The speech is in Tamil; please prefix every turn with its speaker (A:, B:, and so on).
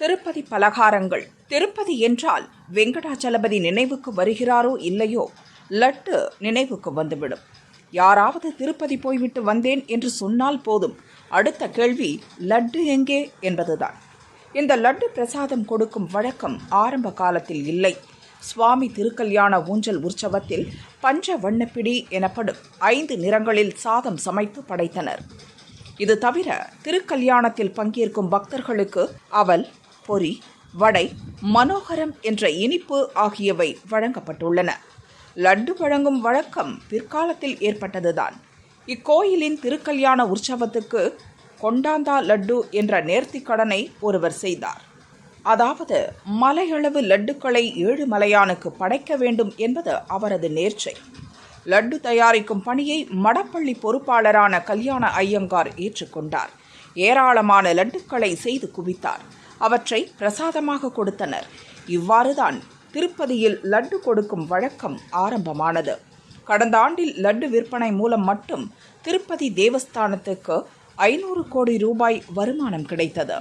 A: திருப்பதி பலகாரங்கள். திருப்பதி என்றால் வெங்கடாச்சலபதி நினைவுக்கு வருகிறாரோ இல்லையோ? லட்டு நினைவுக்கு வந்துவிடும். யாராவது திருப்பதி போய்விட்டு வந்தேன் என்று சொன்னால் போதும். அடுத்த கேள்வி லட்டு எங்கே? என்பதுதான். இந்த லட்டு பிரசாதம் கொடுக்கும் வழக்கம் ஆரம்ப காலத்தில் இல்லை. சுவாமி திருக்கல்யாண ஊஞ்சல் உற்சவத்தில் பஞ்ச வண்ணப்பிடி எனப்படும் ஐந்து நிறங்களில் சாதம் சமைத்து படைத்தனர். இது தவிர திருக்கல்யாணத்தில் பங்கேற்கும் பக்தர்களுக்கு அவல் பொரி வடை மனோகரம் என்ற இனிப்பு ஆகியவை வழங்கப்பட்டுள்ளன. லட்டு வழங்கும் வழக்கம் பிற்காலத்தில் ஏற்பட்டதுதான். இக்கோயிலின் திருக்கல்யாண உற்சவத்துக்கு கொண்டாந்தா லட்டு என்ற நேர்த்திக்கடனை ஒருவர் செய்தார். அதாவது மலையளவு லட்டுக்களை ஏழுமலையானுக்கு படைக்க வேண்டும் என்பது அவரது நேர்ச்சை. லட்டு தயாரிக்கும் பணியை மடப்பள்ளி பொறுப்பாளரான கல்யாண ஐயங்கார் ஏற்றுக்கொண்டார். ஏராளமான லட்டுக்களை செய்து குவித்தார். அவற்றை பிரசாதமாக கொடுத்தனர். இவ்வாறுதான் திருப்பதியில் லட்டு கொடுக்கும் வழக்கம் ஆரம்பமானது. கடந்த ஆண்டில் லட்டு விற்பனை மூலம் மட்டும் திருப்பதி தேவஸ்தானத்துக்கு ஐநூறு கோடி ரூபாய் வருமானம் கிடைத்தது.